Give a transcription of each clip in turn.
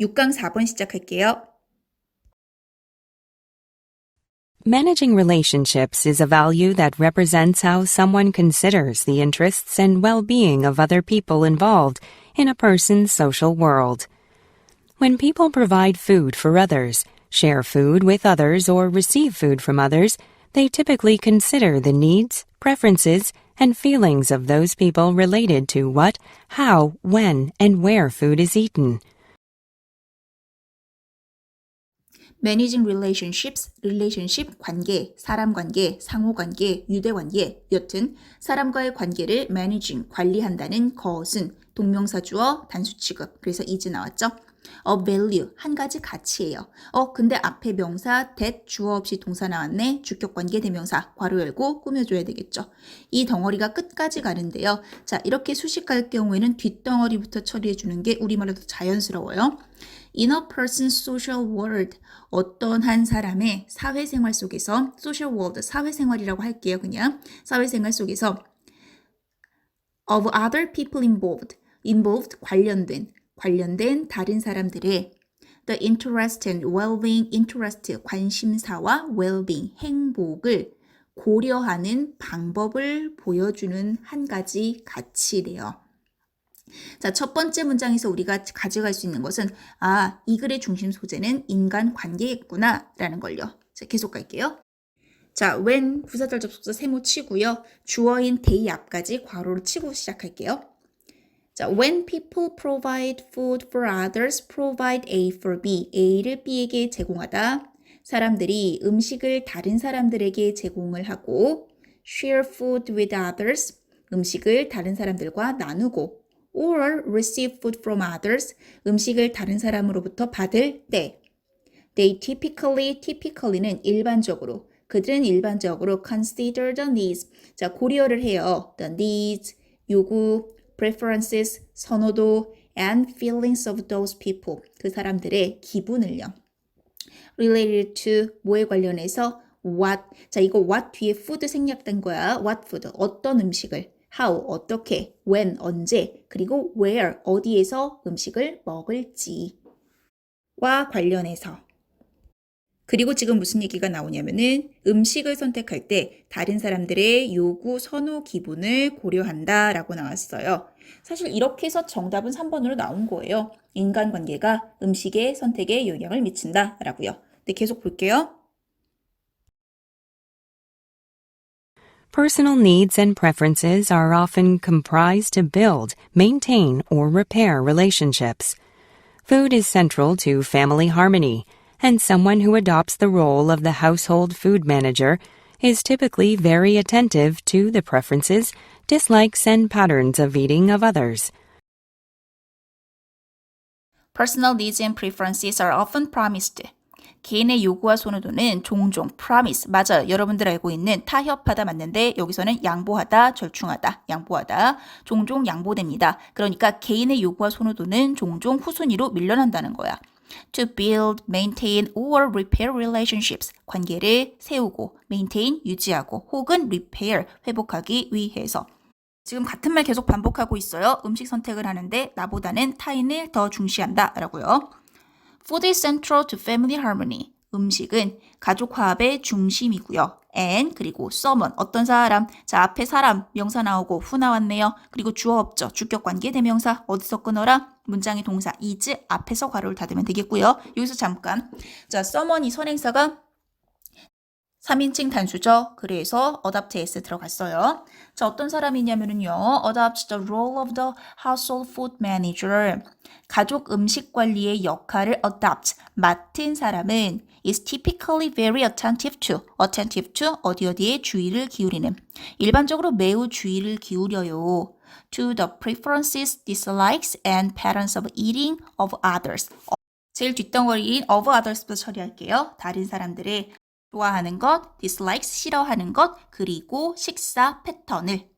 6강 4번 시작할게요. Managing relationships is a value that represents how someone considers the interests and well-being of other people involved in a person's social world. When people provide food for others, share food with others, or receive food from others, they typically consider the needs, preferences, and feelings of those people related to what, how, when, and where food is eaten. Managing relationships, relationship 관계, 사람 관계, 상호 관계, 유대 관계, 여튼 사람과의 관계를 managing 관리한다는 것은 동명사 주어 단수 취급. 그래서 is 나왔죠. A value 한 가지 가치예요. 어 근데 앞에 명사 that 주어 없이 동사 나왔네. 주격 관계 대명사 괄호 열고 꾸며줘야 되겠죠. 이 덩어리가 끝까지 가는데요. 자 이렇게 수식 갈 경우에는 뒷덩어리부터 처리해 주는 게 우리말로 더 자연스러워요. In a person's social world, 어떤 한 사람의 사회생활 속에서 social world, 사회생활이라고 할게요, 그냥. 사회생활 속에서 of other people involved, involved 관련된, 관련된 다른 사람들의 the interest and well-being, interest, 관심사와 well-being, 행복을 고려하는 방법을 보여주는 한 가지 가치래요. 자, 첫 번째 문장에서 우리가 가져갈 수 있는 것은 아, 이 글의 중심 소재는 인간 관계겠구나 라는 걸요. 자, 계속 갈게요. 자, when 부사절 접속사 세모 치고요. 주어인 they 앞까지 괄호를 치고 시작할게요. 자, when people provide food for others, provide A for B. A를 B에게 제공하다. 사람들이 음식을 다른 사람들에게 제공을 하고 share food with others. 음식을 다른 사람들과 나누고 or receive food from others, 음식을 다른 사람으로부터 받을 때. They typically, typically는 일반적으로, 그들은 일반적으로 consider the needs, 자, 고려를 해요. The needs, 요구, preferences, 선호도, and feelings of those people, 그 사람들의 기분을요. related to, 뭐에 관련해서 what, 자, 이거 what 뒤에 food 생략된 거야. what food, 어떤 음식을. how, 어떻게, when, 언제, 그리고 where, 어디에서 음식을 먹을지. 와 관련해서. 그리고 지금 무슨 얘기가 나오냐면은 음식을 선택할 때 다른 사람들의 요구, 선호, 기분을 고려한다 라고 나왔어요. 사실 이렇게 해서 정답은 3번으로 나온 거예요. 인간관계가 음식의 선택에 영향을 미친다 라고요. 네, 계속 볼게요. Personal needs and preferences are often comprised to build, maintain, or repair relationships. Food is central to family harmony, and someone who adopts the role of the household food manager is typically very attentive to the preferences, dislikes, and patterns of eating of others. Personal needs and preferences are often promised. 개인의 요구와 선호도는 종종 promise 맞아요. 여러분들 알고 있는 타협하다 맞는데 여기서는 양보하다, 절충하다, 양보하다 종종 양보됩니다. 그러니까 개인의 요구와 선호도는 종종 후순위로 밀려난다는 거야. To build, maintain or repair relationships 관계를 세우고 maintain 유지하고 혹은 repair 회복하기 위해서 지금 같은 말 계속 반복하고 있어요. 음식 선택을 하는데 나보다는 타인을 더 중시한다 라고요. Food is central to family harmony. 음식은 가족 화합의 중심이고요. and 그리고 someone 어떤 사람 자 앞에 사람 명사 나오고 후 나왔네요. 그리고 주어 없죠. 주격 관계 대명사 어디서 끊어라 문장의 동사 is 앞에서 괄호를 닫으면 되겠고요. 여기서 잠깐 자 someone이 선행사가 3인칭 단수죠. 그래서 adopt s 들어갔어요. 자, 어떤 사람이냐면요. adopt the role of the household food manager. 가족 음식 관리의 역할을 adopt, 맡은 사람은 is typically very attentive to, attentive to 어디 어디에 주의를 기울이는. 일반적으로 매우 주의를 기울여요. to the preferences, dislikes, and patterns of eating of others. 제일 뒷덩어리인 of others부터 처리할게요. 다른 사람들의 좋아하는 것, dislikes 싫어하는 것, 그리고 식사 패턴을.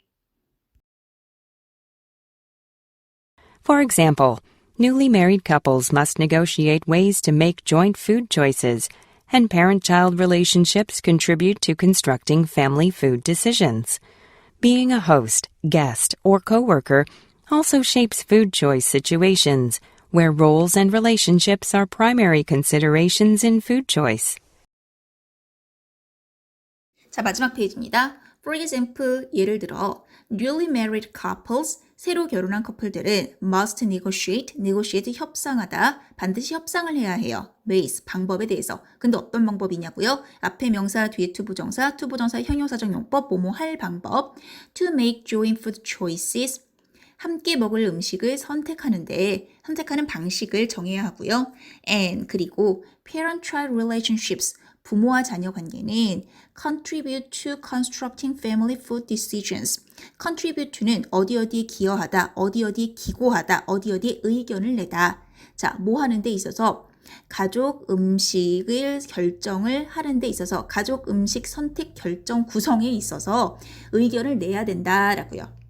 For example, newly married couples must negotiate ways to make joint food choices, and parent child relationships contribute to constructing family food decisions. Being a host, guest, or coworker also shapes food choice situations, where roles and relationships are primary considerations in food choice. 자, 마지막 페이지입니다. For example, 예를 들어 newly married couples, 새로 결혼한 커플들은 must negotiate, negotiate 협상하다, 반드시 협상을 해야 해요. ways, 방법에 대해서. 근데 어떤 방법이냐고요? 앞에 명사, 뒤에 투부정사, 투부정사 형용사적 용법, 뭐뭐 할 방법. to make joint food choices, 함께 먹을 음식을 선택하는데 선택하는 방식을 정해야 하고요. and 그리고 parent-child relationships 부모와 자녀 관계는 contribute to constructing family food decisions. contribute to는 어디 어디에 기여하다, 어디 어디에 기고하다, 어디 어디에 의견을 내다. 자, 뭐 하는 데 있어서 가족 음식을 결정을 하는 데 있어서 가족 음식 선택 결정 구성에 있어서 의견을 내야 된다라고요.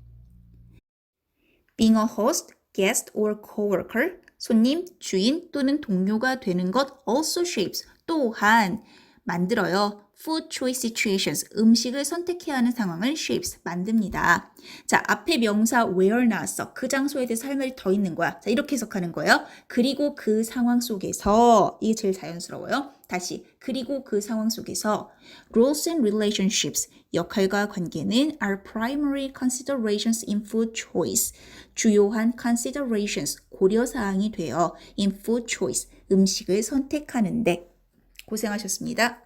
being a host, guest or coworker, 손님, 주인 또는 동료가 되는 것 also shapes, 또한 만들어요. food choice situations, 음식을 선택해야 하는 상황을 shapes, 만듭니다. 자, 앞에 명사 where 나왔어. 그 장소에 대해서 할 말이 더 있는 거야. 자, 이렇게 해석하는 거예요. 그리고 그 상황 속에서, 이게 제일 자연스러워요. 다시, 그리고 그 상황 속에서 roles and relationships, 역할과 관계는 are primary considerations in food choice. 주요한 considerations, 고려사항이 되어 in food choice, 음식을 선택하는데 고생하셨습니다.